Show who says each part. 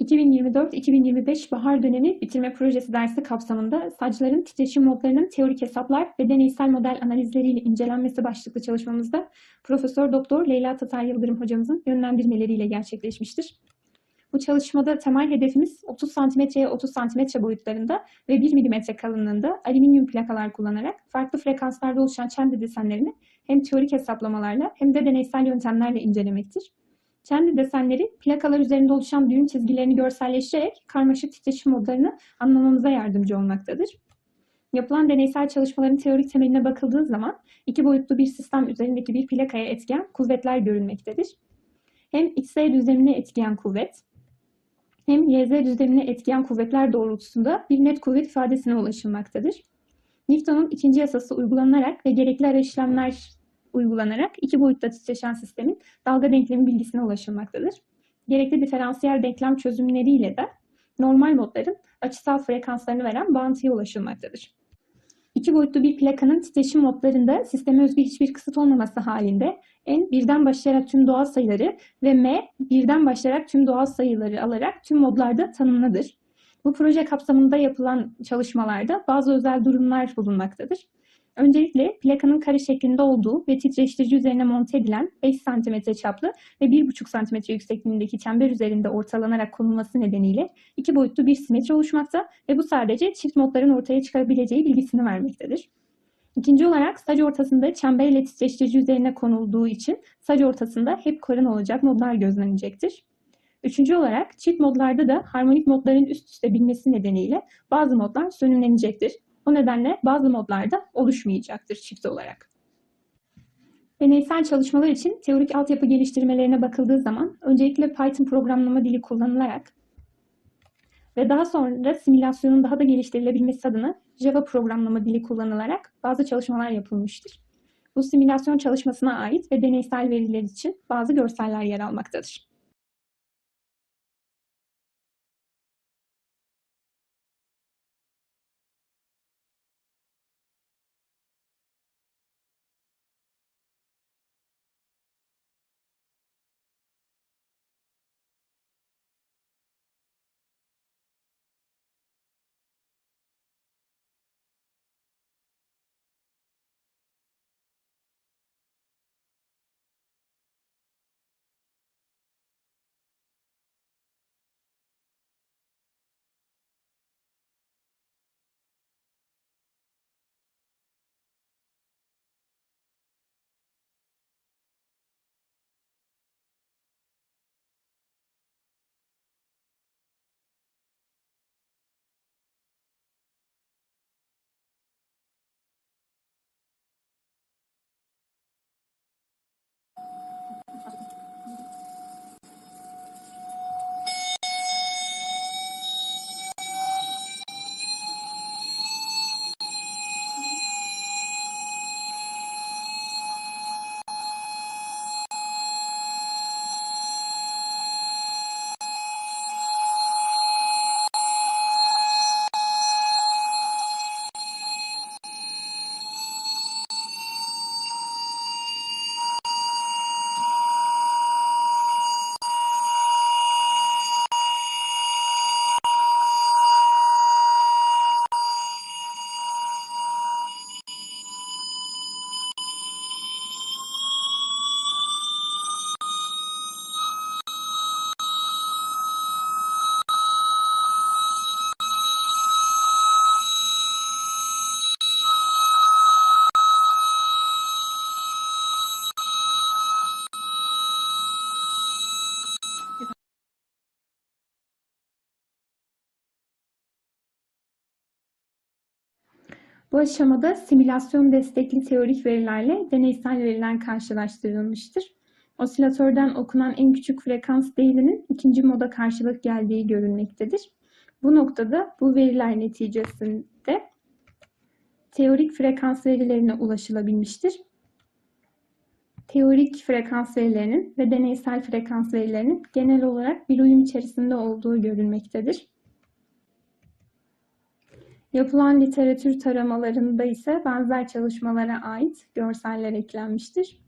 Speaker 1: 2024-2025 bahar dönemi bitirme projesi dersi kapsamında saçların titreşim modlarının teorik hesaplar ve deneysel model analizleriyle incelenmesi başlıklı çalışmamızda Profesör Doktor Leyla Tatar Yıldırım hocamızın yönlendirmeleriyle gerçekleşmiştir. Bu çalışmada temel hedefimiz 30 santimetreye 30 santimetre boyutlarında ve 1 milimetre kalınlığında alüminyum plakalar kullanarak farklı frekanslarda oluşan çember desenlerini hem teorik hesaplamalarla hem de deneysel yöntemlerle incelemektir. Kendi desenleri plakalar üzerinde oluşan düğüm çizgilerini görselleştirerek karmaşık titreşim modlarını anlamamıza yardımcı olmaktadır. Yapılan deneysel çalışmaların teorik temeline bakıldığı zaman iki boyutlu bir sistem üzerindeki bir plakaya etken kuvvetler görülmektedir. Hem XY düzlemine etkiyen kuvvet, hem YZ düzlemine etkiyen kuvvetler doğrultusunda bir net kuvvet ifadesine ulaşılmaktadır. Newton'un ikinci yasası uygulanarak ve gerekli ara işlemler uygulanarak iki boyutta titreşen sistemin dalga denklemi bilgisine ulaşılmaktadır. Gerekli diferansiyel denklem çözümleriyle de normal modların açısal frekanslarını veren bağıntıya ulaşılmaktadır. İki boyutlu bir plakanın titreşim modlarında sisteme özgü hiçbir kısıt olmaması halinde n birden başlayarak tüm doğal sayıları ve m birden başlayarak tüm doğal sayıları alarak tüm modlarda tanımlıdır. Bu proje kapsamında yapılan çalışmalarda bazı özel durumlar bulunmaktadır. Öncelikle plakanın kare şeklinde olduğu ve titreştirici üzerine monte edilen 5 cm çaplı ve 1,5 cm yüksekliğindeki çember üzerinde ortalanarak konulması nedeniyle iki boyutlu bir simetri oluşmakta ve bu sadece çift modların ortaya çıkabileceği bilgisini vermektedir. İkinci olarak sac ortasında çember ile titreştirici üzerine konulduğu için sac ortasında hep karın olacak modlar gözlenecektir. Üçüncü olarak çift modlarda da harmonik modların üst üste binmesi nedeniyle bazı modlar sönümlenecektir. O nedenle bazı modlarda oluşmayacaktır çift olarak. Deneysel çalışmalar için teorik altyapı geliştirmelerine bakıldığı zaman öncelikle Python programlama dili kullanılarak ve daha sonra simülasyonun daha da geliştirilebilmesi adına Java programlama dili kullanılarak bazı çalışmalar yapılmıştır. Bu simülasyon çalışmasına ait ve deneysel veriler için bazı görseller yer almaktadır. Bu aşamada simülasyon destekli teorik verilerle deneysel veriler karşılaştırılmıştır. Osilatörden okunan en küçük frekans değerinin ikinci moda karşılık geldiği görülmektedir. Bu noktada bu veriler neticesinde teorik frekans verilerine ulaşılabilmiştir. Teorik frekans verilerinin ve deneysel frekans verilerinin genel olarak bir uyum içerisinde olduğu görülmektedir. Yapılan literatür taramalarında ise benzer çalışmalara ait görseller eklenmiştir.